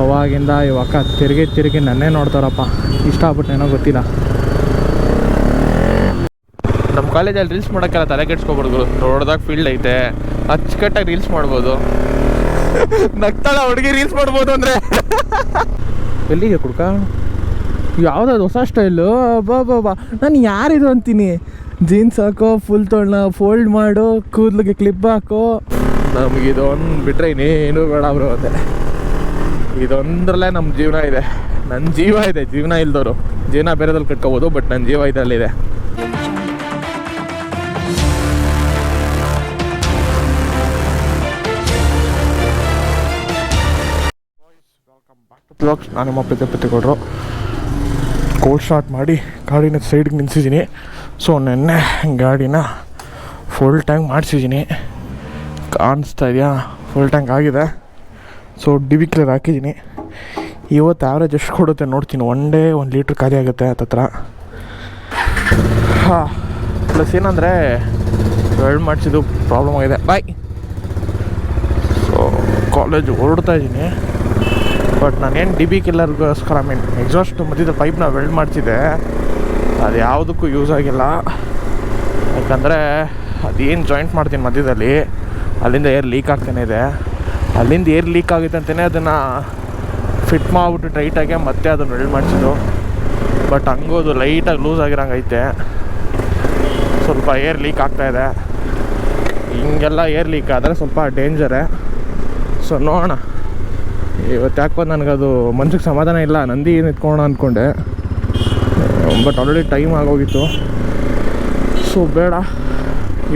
ಅವಾಗಿಂದ ಇವಾಗ ತಿರುಗಿ ತಿರುಗಿ ನನ್ನೇ ನೋಡ್ತಾರಪ್ಪ. ಇಷ್ಟ ಆಗ್ಬಿಟ್ಟೇನೋ ಗೊತ್ತಿಲ್ಲ. ನಮ್ಮ ಕಾಲೇಜಲ್ಲಿ ರೀಲ್ಸ್ ಮಾಡೋಕ್ಕೆಲ್ಲ ತಲೆ ಕೆಡ್ಸ್ಕೊಬಾರ್ದು ರೋಡ್ದಾಗ ಫೀಲ್ಡ್ ಐತೆ. ಅಚ್ಚುಕಟ್ಟಾಗಿ ರೀಲ್ಸ್ ಮಾಡ್ಬೋದು. ನಗ್ತಾಳ ಹುಡುಗಿ ರೀಲ್ಸ್ ಮಾಡ್ಬೋದು ಅಂದರೆ. ಎಲ್ಲಿಗೆ ಕುಡ್ಕ? ಯಾವುದಾದ್ರು ಹೊಸ ಸ್ಟೈಲು ಬಾ ಬಾ ಬಾ. ನಾನು ಯಾರಿದು ಅಂತೀನಿ? ಜೀನ್ಸ್ ಹಾಕೋ ಫುಲ್ ತೊಳ್ನ ಫೋಲ್ಡ್ ಮಾಡು ಕೂದಲಿಗೆ ಕ್ಲಿಪ್ ಹಾಕೋ. ನಮಗಿದೊಂದು ಬಿಟ್ರೆ ಇನ್ನೇನು ಬೇಡ ಬ್ರೋ ಇದೊಂದ್ರಲ್ಲೇ ನಮ್ಮ ಜೀವನ ಇದೆ. ನನ್ನ ಜೀವ ಇದೆ, ಜೀವನ ಇಲ್ದವರು ಜೀವನ ಬೇರೆದಲ್ಲಿ ಕಟ್ಕೋಬೋದು ಬಟ್ ನನ್ನ ಜೀವ ಇದರಲ್ಲಿದೆ ನಾನು ನಿಮ್ಮ ಪ್ರೀತಿ ಪ್ರೀತಿಕೊಡ್ರು ಕೋಲ್ಡ್ ಸ್ಟಾರ್ಟ್ ಮಾಡಿ ಗಾಡಿನ ಸೈಡ್ಗೆ ನಿಲ್ಸಿದ್ದೀನಿ. ಸೊ ನೆನ್ನೆ ಗಾಡಿನ ಫುಲ್ ಟ್ಯಾಂಕ್ ಮಾಡಿಸಿದ್ದೀನಿ. ಕಾಣಿಸ್ತಾ ಇದೆಯಾ? ಫುಲ್ ಟ್ಯಾಂಕ್ ಆಗಿದೆ. ಸೊ ಡಿ ಬಿ ಕ್ಲಿಯರ್ ಹಾಕಿದ್ದೀನಿ. ಇವತ್ತು ಆವ್ರೇಜ್ ಎಷ್ಟು ಕೊಡುತ್ತೆ ನೋಡ್ತೀನಿ. ಒನ್ ಡೇ ಒಂದು ಲೀಟ್ರ್ ಖಾಲಿ ಆಗುತ್ತೆ ಹತ್ತತ್ರ ಹಾಂ ಪ್ಲಸ್ ಏನಂದರೆ ವೆಲ್ಡ್ ಮಾಡಿಸಿದ್ದು ಪ್ರಾಬ್ಲಮ್ ಆಗಿದೆ. ಬಾಯ್ ಸೊ ಕಾಲೇಜ್ ಹೊರಡ್ತಾ ಇದ್ದೀನಿ ಬಟ್ ನಾನೇನು ಡಿ ಬಿ ಕಿಲ್ಲರ್ಗೋಸ್ಕರ ಮೀನ್ ಎಕ್ಸಾಸ್ಟ್ ಮಧ್ಯದ ಪೈಪ್ನ ವೆಲ್ಡ್ ಮಾಡ್ತಿದ್ದೆ ಅದು ಯಾವುದಕ್ಕೂ ಯೂಸ್ ಆಗಿಲ್ಲ. ಯಾಕಂದರೆ ಅದೇನು ಜಾಯಿಂಟ್ ಮಾಡ್ತೀನಿ ಮಧ್ಯದಲ್ಲಿ. ಅಲ್ಲಿಂದ ಏರ್ ಲೀಕ್ ಆಗ್ತಾನೆ ಇದೆ. ಅಲ್ಲಿಂದ ಏರ್ ಲೀಕ್ ಆಗುತ್ತೆ ಅಂತಲೇ ಅದನ್ನು ಫಿಟ್ ಮಾಡಿಬಿಟ್ಟು ಟೈಟಾಗೆ ಮತ್ತೆ ಅದನ್ನು ವೆಲ್ಡ್ ಮಾಡಿಸಿದ್ದು. ಬಟ್ ಹಂಗೋದು ಲೈಟಾಗಿ ಲೂಸ್ ಆಗಿರೋಂಗೈತೆ ಐತೆ. ಸ್ವಲ್ಪ ಏರ್ ಲೀಕ್ ಆಗ್ತಾ ಇದೆ. ಹಿಂಗೆಲ್ಲ ಏರ್ ಲೀಕ್ ಆದರೆ ಸ್ವಲ್ಪ ಡೇಂಜರೇ ಸೊ ನೋಡೋಣ. ಇವತ್ತು ಯಾಕೋ ನನಗದು ಮನ್ಸಿಗೆ ಸಮಾಧಾನ ಇಲ್ಲ. ನಂದಿ ನಿಂತ್ಕೊಳ್ಳೋಣ ಅಂದ್ಕೊಂಡೆ ಬಟ್ ಆಲ್ರೆಡಿ ಟೈಮ್ ಆಗೋಗಿತ್ತು. ಸೊ ಬೇಡ.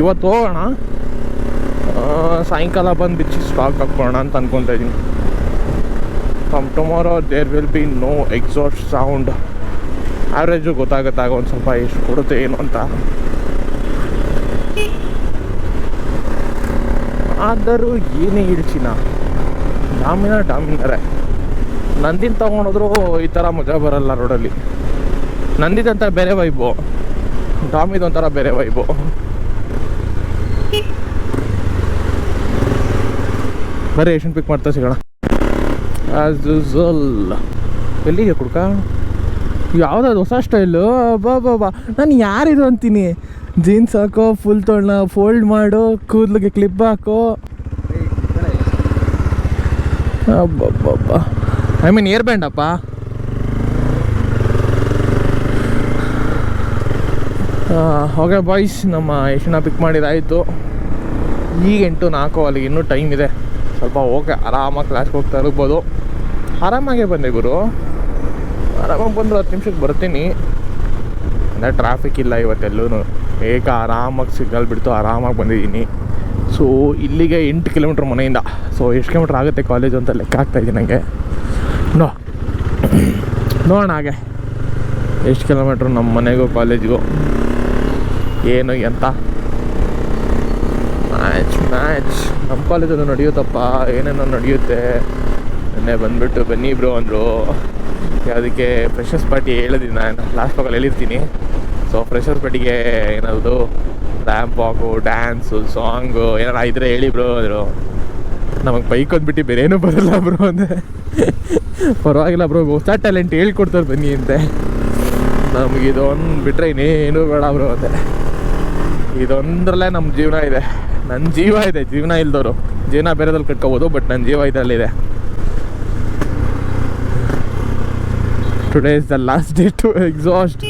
ಇವತ್ತು ಹೋಗೋಣ. ಸಾಯಂಕಾಲ ಬಂದು ಬಿಚ್ಚಿ ಸ್ಟಾಕ್ ಹಾಕ್ಕೊಳ್ಳೋಣ ಅಂತ ಅನ್ಕೊತಾ ಇದ್ದೀನಿ from tomorrow there will be no exhaust sound average ಗೊತ್ತಾಗುತ್ತಾಗ ಒಂದು ಸ್ವಲ್ಪ ಎಷ್ಟು ಕೊಡುತ್ತೆ ಏನು ಅಂತ. ಆದರೂ ಏನೇ ಇಳ್ಸಿನ, ಡಾಮಿನ ಡಾಮಿನರೇ. ನಂದಿನ ತೊಗೊಂಡೋದ್ರು ಈ ಥರ ಮಜಾ ಬರಲ್ಲ ರೋಡಲ್ಲಿ ನಂದಿದಂತ ಬೇರೆ ವೈಬು ಡಾಮಿದೊಂಥರ ಬೇರೆ ವೈಬು ಬರೀ ಏಷನ್ ಪಿಕ್ ಮಾಡ್ತಾ ಸಿಗೋಣ. ಆಸ್ ಯೂಸಲ್ ಎಲ್ಲಿಗೆ ಕುಡ್ಕ? ಯಾವುದಾದ್ರು ಹೊಸ ಸ್ಟೈಲು ಬಾ ಬಾ ಬಾ. ನಾನು ಯಾರಿದು ಅಂತೀನಿ. ಜೀನ್ಸ್ ಹಾಕೋ ಫುಲ್ ತೊಳ್ನ ಫೋಲ್ಡ್ ಮಾಡು, ಕೂದಲಿಗೆ ಕ್ಲಿಪ್ ಹಾಕೋ. ಅಬ್ಬಬ್ಬಬ್ಬ. ಐ ಮೀನ್ ಏರ್ ಬ್ಯಾಂಡ್ ಅಪ್ಪ ಓಕೆ ಬಾಯ್ಸ್ ನಮ್ಮ ಯಶನ ಪಿಕ್ ಮಾಡಿದಾಯಿತು. ಈಗ ಎಂಟು ನಾಲ್ಕು, ಅಲ್ಲಿಗೆ ಇನ್ನೂ ಟೈಮ್ ಇದೆ. ಸ್ವಲ್ಪ ಓಕೆ ಆರಾಮಾಗಿ ಕ್ಲಾಸ್ಗೆ ಹೋಗ್ತಾ ಇರ್ಬೋದು. ಆರಾಮಾಗೇ ಬಂದೆ ಗುರು. ಆರಾಮಾಗಿ ಬಂದರು ಹತ್ತು ನಿಮಿಷಕ್ಕೆ ಬರ್ತೀನಿ. ಅಂದರೆ ಟ್ರಾಫಿಕ್ ಇಲ್ಲ ಇವತ್ತೆಲ್ಲೂ ಏಕ ಆರಾಮಾಗಿ ಸಿಗ್ನಲ್ ಬಿಡ್ತು ಆರಾಮಾಗಿ ಬಂದಿದ್ದೀನಿ. ಸೊ ಇಲ್ಲಿಗೆ ಎಂಟು ಕಿಲೋಮೀಟ್ರ್ ಮನೆಯಿಂದ. ಸೊ ಎಷ್ಟು ಕಿಲೋಮೀಟ್ರ್ ಆಗುತ್ತೆ ಕಾಲೇಜು ಅಂತ ಲೆಕ್ಕ ಆಗ್ತಾ ಇದ್ದೀನಿ ನನಗೆ ನೋ, ನೋಡೋಣ ಹಾಗೆ. ಎಷ್ಟು ಕಿಲೋಮೀಟ್ರ್ ನಮ್ಮ ಮನೆಗೂ ಕಾಲೇಜಿಗೂ ಏನು, ಎಂತ? ಮ್ಯಾಚ್. ನಮ್ಮ ಕಾಲೇಜಲ್ಲೂ ನಡೆಯುತ್ತಪ್ಪ, ಏನೇನೋ ನಡೆಯುತ್ತೆ. ನೆನ್ನೆ ಬಂದುಬಿಟ್ಟು ಬನ್ನಿ ಬ್ರೋ ಅಂದರು. ಅದಕ್ಕೆ ಫ್ರೆಶರ್ಸ್ ಪಾರ್ಟಿ ಹೇಳಿದ್ದೀನಿ ನಾನು ಲಾಸ್ಟ್ ಬಾಗಲ್ಲಿ ಹೇಳಿರ್ತೀನಿ. ಸೊ ಫ್ರೆಶರ್ಸ್ ಪಾರ್ಟಿಗೆ ಏನಾದ್ರು ರ್ಯಾಂಪ್ ವಾಕು ಡ್ಯಾನ್ಸು ಸಾಂಗು ಏನಾರು ಇದ್ರೆ ಹೇಳಿ ಬ್ರೋ ಅಂದರು. ನಮಗೆ ಬೈಕ್ ಅಂದ್ಬಿಟ್ಟು ಬೇರೆ ಏನೂ ಬರಲ್ಲ ಬ್ರೋ ಅಂದೆ ಪರವಾಗಿಲ್ಲ ಬ್ರೋ, ಹೊಸ ಟ್ಯಾಲೆಂಟ್ ಹೇಳ್ಕೊಡ್ತಾರೆ ಬನ್ನಿ ಅಂತೆ. ನಮಗಿದೊಂದು ಬಿಟ್ಟರೆ ಇನ್ನೇನು ಬೇಡ ಬ್ರೋ ಅಂತೆ ಇದೊಂದರಲ್ಲೇ ನಮ್ಮ ಜೀವನ ಇದೆ. ನನ್ನ ಜೀವ ಇದೆ, ಜೀವನ ಇಲ್ದವರು ಜೀವನ ಬೇರೆದಲ್ಲಿ ಕಟ್ಕೋಬೋದು ಬಟ್ ನನ್ನ ಜೀವ ಇದರಲ್ಲಿದೆ. Today is the last day to exhaust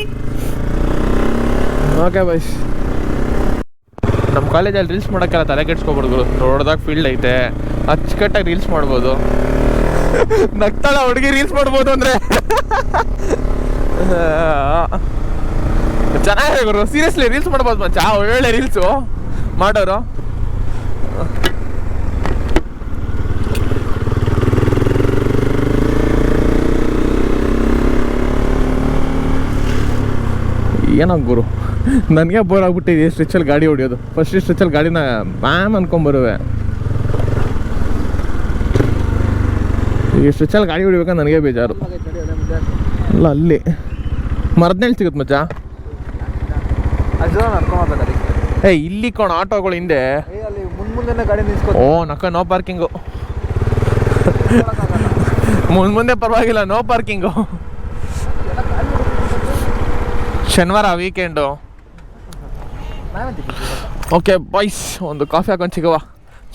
okay boys ನಮ್ಮ ಕಾಲೇಜಲ್ಲಿ ರೀಲ್ಸ್ ಮಾಡೋಕ್ಕೆಲ್ಲ ತಲೆ ಕೆಡ್ಸ್ಕೊಬಾರ್ದು ದೊಡ್ಡದಾಗ ಫೀಲ್ಡ್ ಐತೆ. ಅಚ್ಚುಕಟ್ಟಾಗಿ ರೀಲ್ಸ್ ಮಾಡ್ಬೋದು. ನಗ್ತಾಳ ಹುಡುಗಿ ರೀಲ್ಸ್ ಮಾಡ್ಬೋದು ಅಂದರೆ. ಚೆನ್ನಾಗಿದೆ ಸೀರಿಯಸ್ಲಿ ರೀಲ್ಸ್ ಮಾಡ್ಬೋದು ಮಚ್ಚ? ಒಳ್ಳೆ ರೀಲ್ಸು ಮಾಡೋರು? ಏನೋ ಗುರು? ನನಗೆ ಬೋರ್ ಆಗ್ಬಿಟ್ಟಿದೆ ಸ್ಟ್ರೆಚಲ್ಲಿ ಗಾಡಿ ಹೊಡಿಯೋದು. ಫಸ್ಟ್ ಸ್ಟ್ರೆಚಲ್ಲಿ ಗಾಡಿನ ಮ್ಯಾಮ್ ಅನ್ಕೊಂಬರುವೆ ಈಗ ಸ್ಟ್ರೆಚಲ್ಲಿ ಗಾಡಿ ಹೊಡಿಬೇಕಂದ್ರೆ ನನಗೆ ಬೇಜಾರು. ಅಲ್ಲ ಅಲ್ಲಿ. ಮರದ್ನೇಳು ಸಿಗುತ್ತೆ ಮಚ್ಚ? ಏ ಇಲ್ಲಿ ಕೊಣ ಆಟೋಗಳು ಹಿಂದೆ. ಮುಂದ್ ಗಾಡಿ ನಿಲ್ಸ್ಕೊ ಓ ನಕ್ಕ ನೋ ಪಾರ್ಕಿಂಗು ಮುಂದೆ ಮುಂದೆ ಪರವಾಗಿಲ್ಲ ನೋ ಪಾರ್ಕಿಂಗು ಶನಿವಾರ ವೀಕೆಂಡು ಓಕೆ ಬಾಯ್ಸ್ ಒಂದು ಕಾಫಿ ಹಾಕೊಂಡು ಸಿಗವ.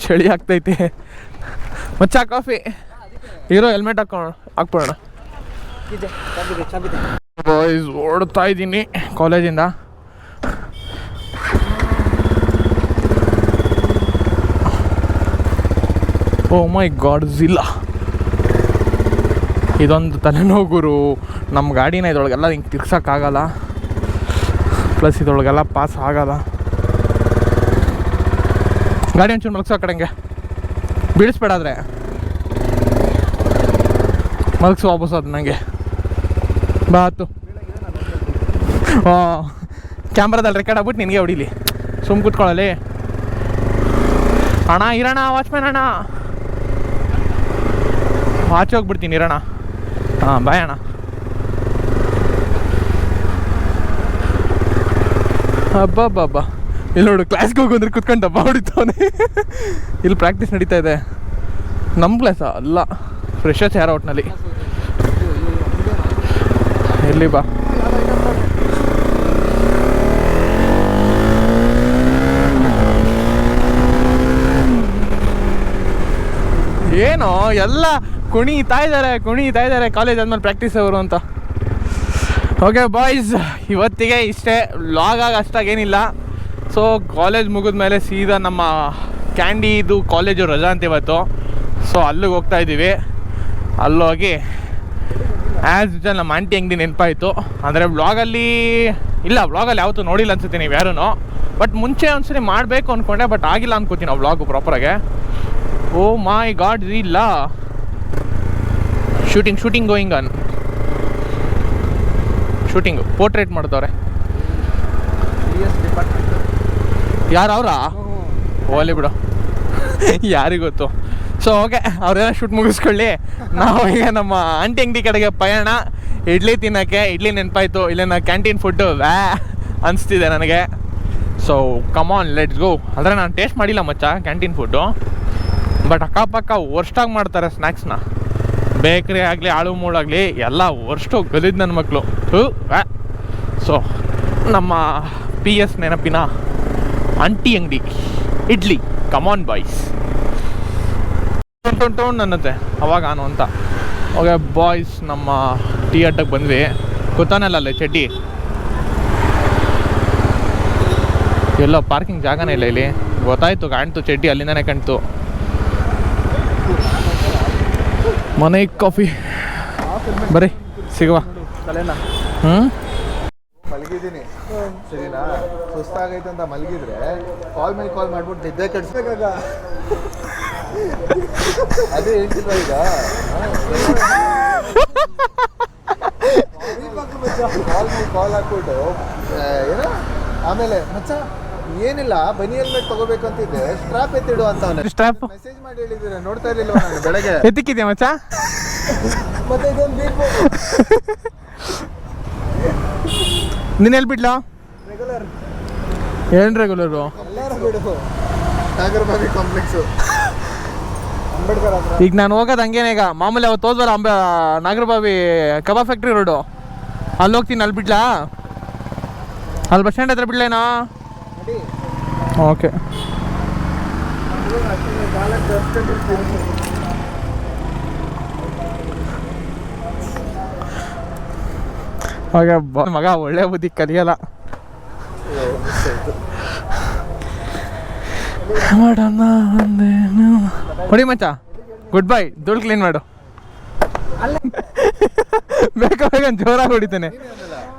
ಚಳಿ ಆಗ್ತೈತಿ. ಮಚ್ಚ ಕಾಫಿ ಇರೋ ಹೆಲ್ಮೆಟ್ ಹಾಕೋಣ ಹಾಕ್ಬಿಡೋಣ. ಬಾಯ್ಸ್ ಓಡ್ತಾ ಇದ್ದೀನಿ ಕಾಲೇಜಿಂದ ಓ ಮೈ ಗಾಡ್ ಜಿಲ್ಲ ಇದೊಂದು ತಲೆನೋಗುರು ನಮ್ಮ ಗಾಡಿನ ಇದ್ರೊಳಗೆಲ್ಲ ಹಿಂಗೆ ತಿರ್ಸೋಕ್ಕಾಗಲ್ಲ ಪ್ಲಸ್ ಇದ್ರೊಳಗೆಲ್ಲ ಪಾಸ್ ಆಗಲ್ಲ. ಗಾಡಿ ಒಂಚೂರು ಮಲಗ್ಸೋ ಕಡೆಂಗೆ ಬೀಳಿಸ್ಬೇಡಾದ್ರೆ ಮಲಗಿಸು ವಾಪಸ್ ಅದು ನನಗೆ ಬಾತು ಕ್ಯಾಮ್ರಾದಲ್ಲಿ ರೆಕಾರ್ಡ್ ಆಗ್ಬಿಟ್ಟು ನಿನಗೆ ಹೊಡಿಲಿ. ಸುಮ್ ಕೂತ್ಕೊಳ್ಳಲಿ. ಅಣ್ಣ ಇರೋಣ ವಾಚ್ಮ್ಯಾನ್ ಅಣ್ಣ. ಆಚೆ ಹೋಗ್ಬಿಡ್ತೀನಿ ಇರೋಣ ಹಾಂ ಬಾಯ್ ಅಣ್ಣ. ಹಬ್ಬಬ್ಬಬ್ಬ ಇಲ್ಲಿ ನೋಡು ಕ್ಲಾಸ್ಗೆ ಹೋಗಂದ್ರೆ ಕುತ್ಕೊಂಡು ಡಬ್ಬ ಇಲ್ಲಿ ಪ್ರಾಕ್ಟೀಸ್ ನಡೀತಾ ಇದೆ. ನಮ್ಮ ಕ್ಲಾಸ ಅಲ್ಲ. ಫ್ರೆಶರ್ಸ್ ಯಾರ ಒಟ್ಟಿನಲ್ಲಿ ಇಲ್ಲಿ ಬಾ. ಏನೋ, ಎಲ್ಲ ಕುಣಿತಾ ಇದ್ದಾರೆ ಕುಣಿತಾ ಇದ್ದಾರೆ ಕಾಲೇಜ್ ಆದ್ಮೇಲೆ ಪ್ರಾಕ್ಟೀಸ್ ಅವರು ಅಂತ. ಓಕೆ ಬಾಯ್ಸ್ ಇವತ್ತಿಗೆ ಇಷ್ಟೇ ಲಾಗ್ ಆಗ ಅಷ್ಟಾಗೇನಿಲ್ಲ ಸೊ ಕಾಲೇಜ್ ಮುಗಿದ ಮೇಲೆ ಸೀದಾ ನಮ್ಮ ಕ್ಯಾಂಡಿದು ಕಾಲೇಜು ರಜಾ ಅಂತ ಇವತ್ತು. ಸೊ ಅಲ್ಲಿಗೆ ಹೋಗ್ತಾ ಇದ್ದೀವಿ. ಅಲ್ಲೋಗಿ ಆ್ಯಸ್ ಯೂಶಲ್ ನಮ್ಮ ಆಂಟಿ ಅಂಗಡಿ ನೆನಪಾಯಿತು. ಅಂದರೆ ವ್ಲಾಗಲ್ಲಿ ಇಲ್ಲ ವ್ಲಾಗಲ್ಲಿ ಯಾವತ್ತೂ ನೋಡಿಲ್ಲ ಅನ್ಸುತ್ತೆ ನೀವು ಯಾರೂ ಬಟ್ ಮುಂಚೆ ಒಂದ್ಸರಿ ಮಾಡಬೇಕು ಅಂದ್ಕೊಂಡೆ ಬಟ್ ಆಗಿಲ್ಲ ಅನ್ಕೋತೀನಿ ನಾವು ವ್ಲಾಗು ಪ್ರಾಪರಾಗೆ ಓ ಮೈ ಗಾಡ್ ಇಲ್ಲ. Shooting shooting going on shooting portrait ಮಾಡಿದವ್ರೆ. ಯಾರು ಅವರಾ? ಓಲಿ ಬಿಡು. ಯಾರಿಗೊತ್ತು ಸೊ ಓಕೆ ಅವ್ರೇನ ಶೂಟ್ ಮುಗಿಸ್ಕೊಳ್ಳಿ. ನಾವು ಈಗ ನಮ್ಮ ಆಂಟಿ ಅಂಗಡಿ ಕಡೆಗೆ ಪಯಣ. ಇಡ್ಲಿ ತಿನ್ನೋಕ್ಕೆ, ಇಡ್ಲಿ ನೆನಪಾಯ್ತು. ಇಲ್ಲಿನ ಕ್ಯಾಂಟೀನ್ ಫುಡ್ಡು ವ್ಯಾ, ಅನಿಸ್ತಿದೆ ನನಗೆ. ಸೊ ಕಮಾನ್ ಲೆಟ್ಸ್ ಗೋ ಅಂದರೆ ನಾನು ಟೇಸ್ಟ್ ಮಾಡಿಲ್ಲ ಮಚ್ಚ ಕ್ಯಾಂಟೀನ್ ಫುಡ್ಡು ಬಟ್ ಅಕ್ಕಪಕ್ಕ ವರ್ಸ್ಟಾಗಿ ಮಾಡ್ತಾರೆ ಸ್ನ್ಯಾಕ್ಸ್ನ ಬೇಕ್ರಿ ಆಗಲಿ, ಆಳು ಮೂಳಾಗಲಿ ಎಲ್ಲ ವರ್ಷ ಗಲಿದ್ ನನ್ನ ಮಕ್ಕಳು ಸೊ ನಮ್ಮ ಪಿ ಎಸ್ ನೆನಪಿನ ಅಂಟಿ ಅಂಗಡಿ, ಇಡ್ಲಿ. ಕಮಾನ್ ಬಾಯ್ಸ್ ಅನ್ನತ್ತೆ, ಅವಾಗ ನಾನು ಅಂತ. ಓಕೆ ಬಾಯ್ಸ್ ನಮ್ಮ ಟೀ ಅಡ್ಡಕ್ಕೆ ಬಂದ್ವಿ. ಗೊತ್ತಾನಲ್ಲ ಅಲ್ಲೇ ಚಡ್ಡಿ? ಎಲ್ಲೋ ಪಾರ್ಕಿಂಗ್ ಜಾಗನೇ ಇಲ್ಲ ಇಲ್ಲಿ. ಗೊತ್ತಾಯ್ತು, ಕಾಣ್ತು, ಚಡ್ಡಿ ಅಲ್ಲಿಂದನೇ ಕಾಣ್ತು. ಮನೆ ಕಾಫಿ. ಬರೀ ಸಿಗುವ. ತಲೆನ? ಹ್ಞೂ ಮಲಗಿದ್ದೀನಿ. ಸರಿನಾ? ಸುಸ್ತಾಗೈತೆ ಅಂತ ಮಲಗಿದ್ರೆ ಕಾಲ್ ಮೇಲೆ ಕಾಲ್ ಮಾಡ್ಬಿಟ್ಟು ನಿದ್ದೆ ಕಟ್ಸ್ಬೇಕಾಗ ಅದೇ ಹೇಳ್ತಿಲ್ವಾ ಈಗ? ಕಾಲ್ ಮೇಲೆ ಕಾಲ್ ಹಾಕ್ಬಿಟ್ಟು ಏನೋ? ಆಮೇಲೆ ಮಚ್ಚ? ಏನಿಲ್ಲ ಬನಿ ಹೆಲ್ಮೆಟ್ ತಗೋಬೇಕು ಅಂತಿದ್ದೆ ಸ್ಟ್ರಾಪ್ ಎತ್ತಿಡು ಅಂತ ಅವನೇ. ಸ್ಟ್ರಾಪ್ ಮೆಸೇಜ್ ಮಾಡಿ ಹೇಳಿದ್ರೆ ನೋಡ್ತಾ ಇರಲಿಲ್ಲ ನಾನು ಬೆಳಗ್ಗೆ? ಎತ್ತಿಕ್ಕಿದ್ಯಾ ಮಚ್ಚ? ಮತ್ತೆ ಇದೊಂದು ಬೀಪು ನೀನು ರೆಗ್ಯುಲರ್ ಏನು ರೆಗ್ಯುಲರು ಎಲ್ಲರೂ ಬಿಡು. ನಾಗರಬಾವಿ ಕಾಂಪ್ಲೆಕ್ಸು ಅಂಬೇಡ್ಕರ್ ಹತ್ರ. ಈಗ ನಾನು ಹೋಗೋದು ಹಂಗೇನೆ ಈಗ. ಮಾಮೂಲಿ ಅವತ್ತು ಹೋದ್ವಲ್ಲ ಅಂಬ ನಾಗರಬಾವಿ ಕಬಾಬ್ ಫ್ಯಾಕ್ಟ್ರಿ ರೋಡು ಅಲ್ಲಿ ಹೋಗ್ತೀನಿ ಅಲ್ಲಿ ಬಿಡ್ಲಾ? ಅಲ್ಲಿ ಬಸ್ ಸ್ಟ್ಯಾಂಡ್ ಹತ್ರ ಬಿಡ್ಲೇನಾ? ಓಕೆ. ಹಾಗೆ ಮಗ ಒಳ್ಳೆ ಬುದ್ಧಿ ಕಲಿಯಲ್ಲ. ಮಾಡೋಣ ಅಂದೇನು. ಹೊಡಿ ಮಚ್ಚ. ಗುಡ್ ಬೈ ಧೂಳು ಕ್ಲೀನ್ ಮಾಡು. ಬೇಗ ಬೇಗ ಜೋರಾಗಿ ಹೊಡಿತೇನೆ.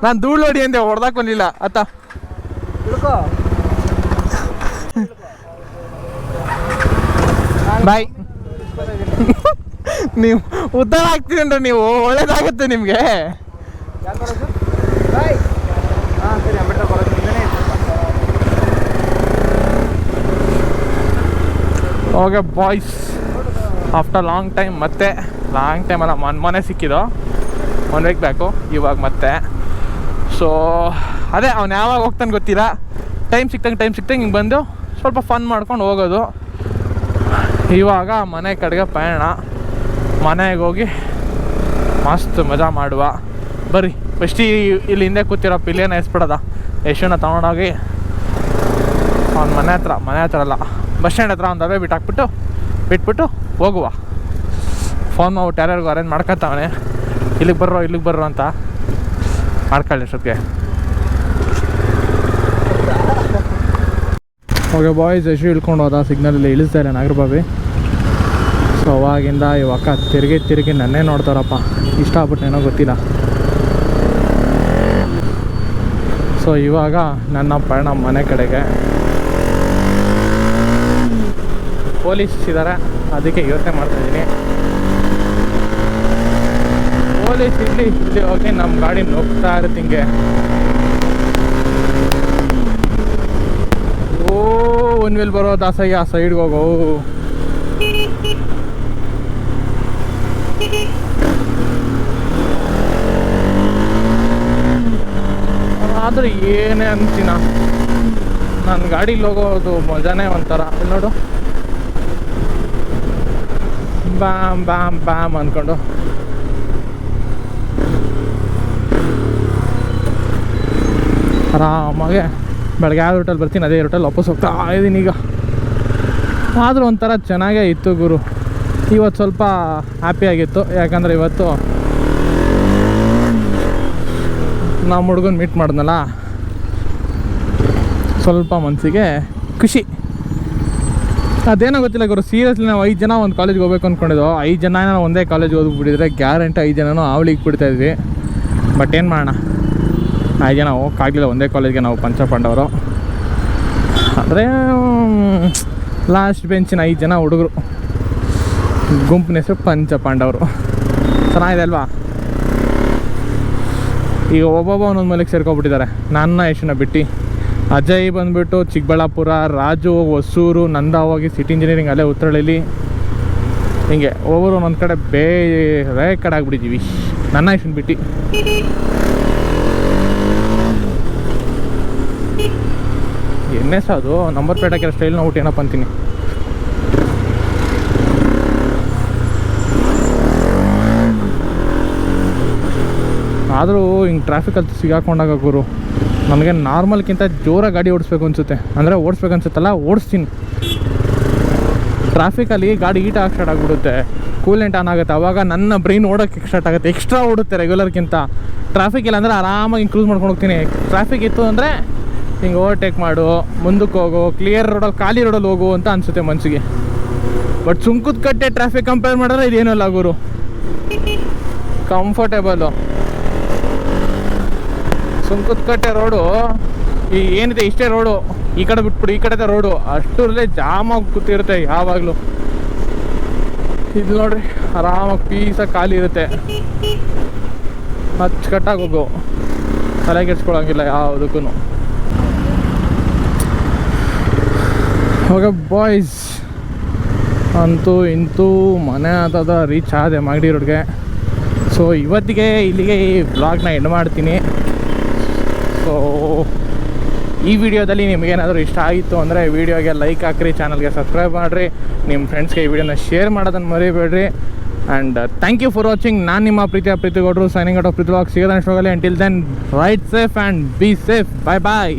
ನಾನು ಧೂಳು ಹೊಡಿ ಅಂದೆ ಹೊಡೆದಾಕೊಂಡಿಲ್ಲ ಅತ್ತ. ಬಾಯ್. ನೀವು ಉದ್ದಾರ ಆಗ್ತೀನಿ ನೀವು ಒಳ್ಳೇದಾಗುತ್ತೆ ನಿಮಗೆ. Okay boys, after long time ಮತ್ತೆ, ಲಾಂಗ್ ಟೈಮ್ ಅಲ್ಲ ಮೊನ್ನೆ ಮೊನ್ನೆ ಸಿಕ್ಕಿದ್ದು. ಒನ್ ವೀಕ್ ಬ್ಯಾಕು ಇವಾಗ ಮತ್ತೆ. ಸೊ ಅದೇ, ಅವ್ನು ಯಾವಾಗ ಹೋಗ್ತಾನೆ ಗೊತ್ತಿಲ್ಲ. ಟೈಮ್ ಸಿಕ್ತಂಗೆ ಟೈಮ್ ಸಿಕ್ತಂಗೆ ಹಿಂಗೆ ಬಂದು ಸ್ವಲ್ಪ ಫನ್ ಮಾಡ್ಕೊಂಡು ಹೋಗೋದು. ಇವಾಗ ಮನೆ ಕಡೆಗೆ ಪಯಣ ಮನೆಗೆ ಹೋಗಿ ಮಸ್ತ್ ಮಜಾ ಮಾಡುವ. ಬರ್ರಿ ಫಸ್ಟ್ ಇಲ್ಲಿ ಹಿಂದೆ ಕೂತಿರೋ ಪಿಲಿಯನ್ನ ಎಸ್ಬಿಡೋದ? ಯಶುನ ತಗೊಂಡೋಗಿ ಅವ್ನ ಮನೆ ಹತ್ರ ಮನೆ ಹತ್ರ ಅಲ್ಲ ಬಸ್ ಸ್ಟ್ಯಾಂಡ್ ಹತ್ರ ಒಂದು ಅವೇ ಬಿಟ್ಟಾಕ್ಬಿಟ್ಟು ಬಿಟ್ಬಿಟ್ಟು ಹೋಗುವ. ಫೋನ್ ಮಾಡ್ಬಿಟ್ಟು ಯಾರ್ಯಾರಿಗೂ ಅರೇಂಜ್ ಮಾಡ್ಕೊತಾವನೆ. ಇಲ್ಲಿಗೆ ಬರ್ರೋ ಇಲ್ಲಿಗೆ ಬರ್ರೋ ಅಂತ ಮಾಡ್ಕೊಳ್ಳಿ ಅಷ್ಟೊತ್ತಿಗೆ. ಓಕೆ ಬಾಯ್ಸ್ ಯಶು ಇಳ್ಕೊಂಡು ಹೋದ ಸಿಗ್ನಲಲ್ಲಿ ಇಳಿಸ್ತಾ ಇಲ್ಲ ಸೊ ಅವಾಗಿಂದ ಇವಾಗ ತಿರುಗಿ ತಿರುಗಿ ನನ್ನೇ ನೋಡ್ತಾರಪ್ಪ. ಇಷ್ಟ ಆಗ್ಬಿಟ್ಟೇನೋ ಗೊತ್ತಿಲ್ಲ. ಸೊ ಇವಾಗ ನನ್ನ ಪಯಣ ಮನೆ ಕಡೆಗೆ. ಪೊಲೀಸ್ ಇದ್ದಾರೆ ಅದಕ್ಕೆ ಯೋಚನೆ ಮಾಡ್ತಾಯಿದ್ದೀನಿ ಪೊಲೀಸ್ ಇಲ್ಲಿ ಇಲ್ಲಿ ಹೋಗಿ ನಮ್ಮ ಗಾಡಿ ನುಗ್ತಾ ಇರುತ್ತೆ ಓ ಒನ್ ವೀಲ್ ಬರೋ ದಾಸಾಗಿ ಆ ಸೈಡ್ಗೆ ಹೋಗೋ. ಆದ್ರೆ ಏನೇ ಅಂತೀನ? ನನ್ನ ಗಾಡೀಲಿ ಹೋಗೋದು ಮಜಾನೇ ಒಂಥರ. ನೋಡು. ಬಾಮ್ ಬಾಮ್ ಬಾಮ್ ಅಂದ್ಕೊಂಡು ಆರಾಮಾಗೆ ಬೆಳಗ್ಗೆ ಯಾವ ರೂಟಲ್ಲಿ ಬರ್ತೀನಿ, ಅದೇ ರೂಟಲ್ಲಿ ವಾಪಸ್ ಹೋಗ್ತಾ ಇದ್ದೀನಿ ಈಗ. ಆದರೂ ಒಂಥರ ಚೆನ್ನಾಗೇ ಇತ್ತು ಗುರು. ಇವತ್ತು ಸ್ವಲ್ಪ ಹ್ಯಾಪಿಯಾಗಿತ್ತು ಯಾಕಂದರೆ ಇವತ್ತು ನಮ್ಮ ಹುಡುಗನ ಮೀಟ್ ಮಾಡಿದ್ನಲ್ಲ? ಸ್ವಲ್ಪ ಮನಸ್ಸಿಗೆ ಖುಷಿ. ಅದೇನೋ ಗೊತ್ತಿಲ್ಲ ಗುರು ಸೀರಿಯಸ್ಲಿ ನಾವು ಐದು ಜನ ಒಂದು ಕಾಲೇಜ್ಗೆ ಹೋಗ್ಬೇಕು ಅಂದ್ಕೊಂಡಿದ್ದೋ ಐದು ಜನ ಒಂದೇ ಕಾಲೇಜ್ ಓದ್ಬಿಟ್ಟಿದ್ರೆ ಗ್ಯಾರಂಟಿ ಐದು ಜನನೂ ಅವಳಿಗೆ ಬಿಡ್ತಾಯಿದ್ವಿ ಬಟ್ ಏನು ಮಾಡೋಣ? ಐದು ನಾವು ಹೋಗೋಕ್ಕಾಗಲಿಲ್ಲ ಒಂದೇ ಕಾಲೇಜ್ಗೆ ನಾವು ಪಂಚಪಾಂಡವರು. ಅಂದರೆ ಲಾಸ್ಟ್ ಬೆಂಚಿನ ಐದು ಜನ ಹುಡುಗರು. ಗುಂಪಿನ ಹೆಸರು ಪಂಚಪಾಂಡವರು. ಚೆನ್ನಾಗಿದೆ ಅಲ್ವಾ? ಈಗ ಒಬ್ಬೊಬ್ಬ ಒಂದೊಂದು ಮನೆಗೆ ಸೇರ್ಕೊಬಿಟ್ಟಿದ್ದಾರೆ. ನನ್ನ ಯಶನ ಬಿಟ್ಟು, ಅಜಯ್ ಬಂದುಬಿಟ್ಟು ಚಿಕ್ಕಬಳ್ಳಾಪುರ, ರಾಜು, ಹೊಸೂರು ನಂದ ಹೋಗಿ ಸಿಟಿ ಇಂಜಿನಿಯರಿಂಗ್ ಅಲ್ಲೇ ಉತ್ತರಳ್ಳಿಲಿ. ಹಿಂಗೆ ಒಬ್ಬರು ಒಂದೊಂದು ಕಡೆ ಬೇರೆ ಕಡೆ ಆಗ್ಬಿಟ್ಟಿದ್ದೀವಿ ನನ್ನ ಯಶನ ಬಿಟ್ಟು. ಎಣ್ಣೆ ಸಹ ಅದು ನಂಬರ್ ಪ್ಲೇಟ್ ಹಾಕಿರೋ ಸ್ಟೈಲ್ ನೋಟ್ ಏನಪ್ಪ ಅಂತೀನಿ. ಆದರೂ ಹಿಂಗೆ ಟ್ರಾಫಿಕ್ ಅಲ್ಲಿ ಸಿಗಾಕೊಂಡಾಗ ಗುರು ನನಗೆ ನಾರ್ಮಲ್ಗಿಂತ ಜೋರಾಗಿ ಗಾಡಿ ಓಡಿಸ್ಬೇಕು ಅನಿಸುತ್ತೆ. ಅಂದರೆ ಓಡಿಸ್ಬೇಕು ಅನ್ಸುತ್ತಲ್ಲ, ಓಡಿಸ್ತೀನಿ. ಟ್ರಾಫಿಕಲ್ಲಿ ಗಾಡಿ ಹೀಟ್ ಆಗಿ ಸ್ಟಾರ್ಟ್ ಆಗಿಬಿಡುತ್ತೆ. ಕೂಲೆಂಟ್ ಆನ್ ಆಗುತ್ತೆ. ಅವಾಗ ನನ್ನ ಬ್ರೈನ್ ಓಡೋಕ್ಕೆ ಸ್ಟಾರ್ಟ್ ಆಗುತ್ತೆ. ಎಕ್ಸ್ಟ್ರಾ ಓಡುತ್ತೆ ರೆಗ್ಯುಲರ್ಗಿಂತ ಟ್ರಾಫಿಕ್ ಇಲ್ಲ ಅಂದರೆ ಆರಾಮಾಗಿ ಇನ್ಕ್ರೂಸ್ ಕ್ರೂಸ್ ಮಾಡ್ಕೊಂಡು ಹೋಗ್ತೀನಿ. ಟ್ರಾಫಿಕ್ ಇತ್ತು ಅಂದರೆ ಹಿಂಗೆ ಓವರ್ಟೇಕ್ ಮಾಡು, ಮುಂದಕ್ಕೆ ಹೋಗು ಕ್ಲಿಯರ್ ರೋಡಲ್ಲಿ ಖಾಲಿ ರೋಡಲ್ಲಿ ಹೋಗು ಅಂತ ಅನಿಸುತ್ತೆ ಮನಸ್ಸಿಗೆ ಬಟ್ ಸುಂಕದ ಕಟ್ಟೆ ಟ್ರಾಫಿಕ್ ಕಂಪೇರ್ ಮಾಡಿದ್ರೆ ಇದೇನಲ್ಲ ಗುರು. ಕಂಫರ್ಟೇಬಲು ಸುಂಕದಕಟ್ಟೆ ರೋಡು ಈ ಏನಿದೆ ಇಷ್ಟೇ ರೋಡು ಈ ಕಡೆ ಬಿಟ್ಬಿಡು, ಈ ಕಡೆ ರೋಡು ಅಷ್ಟರಲ್ಲೇ ಜಾಮಾಗಿ ಕೂತಿರುತ್ತೆ ಯಾವಾಗಲೂ. ಇದು ನೋಡ್ರಿ, ಆರಾಮಾಗಿ ಪೀಸಾಗಿ ಖಾಲಿ ಇರುತ್ತೆ. ಅಚ್ಚುಕಟ್ಟಾಗಿ ಹೋಗು. ತಲೆ ಕೆಡ್ಸ್ಕೊಳಂಗಿಲ್ಲ ಯಾವುದಕ್ಕೂ ಹೋಗ ಬಾಯ್ಸ್ ಅಂತೂ ಇಂತೂ ಮನೆ ಆದದ ರೀಚ್ ಆದೆ ಮಾಗಡಿ ರೋಡ್ಗೆ. ಸೊ ಇವತ್ತಿಗೆ ಇಲ್ಲಿಗೆ ಈ ಬ್ಲಾಗ್ನ ಎಂಡ್ ಮಾಡ್ತೀನಿ. ಸೊ ಈ ವಿಡಿಯೋದಲ್ಲಿ ನಿಮಗೇನಾದರೂ ಇಷ್ಟ ಆಯಿತು ಅಂದರೆ ವಿಡಿಯೋಗೆ ಲೈಕ್ ಹಾಕ್ರಿ ಚಾನಲ್ಗೆ ಸಬ್ಸ್ಕ್ರೈಬ್ ಮಾಡಿರಿ. ನಿಮ್ಮ ಫ್ರೆಂಡ್ಸ್ಗೆ ಈ ವಿಡಿಯೋನ ಶೇರ್ ಮಾಡೋದನ್ನು ಮರಿಬೇಡ್ರಿ. And thank you for watching ನಾನು ನಿಮ್ಮ ಪ್ರೀತಿ ಗೌಡ್ರು ಸೈನಿಂಗ್ ಔಟ್ ಆಫ್ ಪ್ರೀತಿ ಸಿಗೋದನ್ನ ಇಷ್ಟವಾಗಲಿ until then ride safe and be safe bye bye